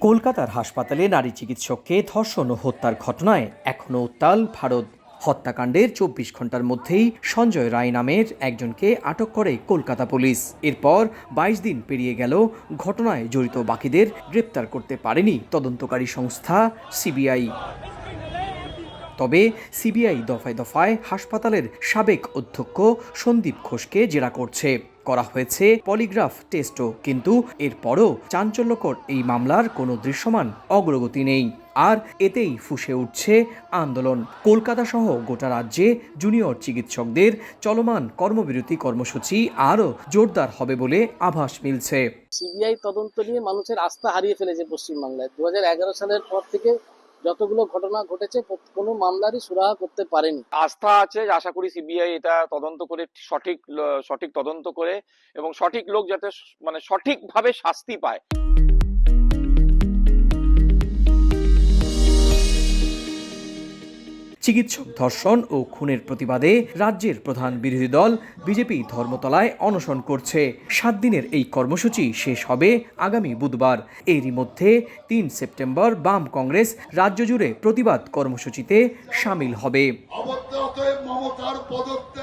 কলকাতার হাসপাতালে নারী চিকিৎসককে ধর্ষণ ও হত্যার ঘটনায় এখনও উত্তাল ভারত। হত্যাকাণ্ডের চব্বিশ ঘণ্টার মধ্যেই সঞ্জয় রায় নামের একজনকে আটক করে কলকাতা পুলিশ। এরপর বাইশ দিন পেরিয়ে গেল, ঘটনায় জড়িত বাকিদের গ্রেপ্তার করতে পারেনি তদন্তকারী সংস্থা সিবিআই। তবে সিবিআই দফায় দফায় হাসপাতালের সাবেক অধ্যক্ষ সন্দীপ ঘোষকে জেরা করছে। করা হয়েছে পলিগ্রাফ টেস্টও, কিন্তু এরপরও চাঞ্চল্যকর এই মামলার কোনো দৃশ্যমান অগ্রগতি নেই। আর এতেই ফুসে উঠছে আন্দোলন। কলকাতা সহ গোটা রাজ্যে জুনিয়র চিকিৎসকদের চলমান কর্মবিরতি কর্মসূচি আরও জোরদার হবে বলে আভাস মিলছে। সিবিআই তদন্ত নিয়ে মানুষের আস্থা হারিয়ে ফেলেছে পশ্চিমবাংলায়। দু হাজার এগারো সালের পর থেকে যতগুলো ঘটনা ঘটেছে কোনো মামলারই সুরাহা করতে পারেনি। আস্থা আছে আশা করি সিবিআই এটা তদন্ত করে সঠিক সঠিক তদন্ত করে এবং সঠিক লোক যাতে মানে সঠিকভাবে শাস্তি পায়। চিকিৎসক ধর্ষণ ও খুনের প্রতিবাদে রাজ্যের প্রধান বিরোধী দল বিজেপি ধর্মতলায় অনশন করছে। সাত দিনের এই কর্মসূচি শেষ হবে আগামী বুধবার। এরই মধ্যে তিন সেপ্টেম্বর বাম কংগ্রেস রাজ্য জুড়ে প্রতিবাদ কর্মসূচিতে সামিল হবে।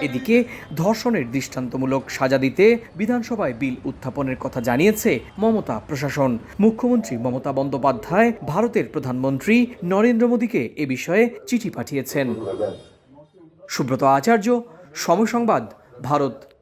এদিকে ধর্ষণের দৃষ্টান্তমূলক সাজা দিতে বিধানসভায় বিল উত্থাপনের কথা জানিয়েছে মমতা প্রশাসন। মুখ্যমন্ত্রী মমতা বন্দ্যোপাধ্যায় ভারতের প্রধানমন্ত্রী নরেন্দ্র মোদীকে এ বিষয়ে চিঠি পাঠিয়েছেন। সুব্রত আচার্য, সময় সংবাদ, ভারত।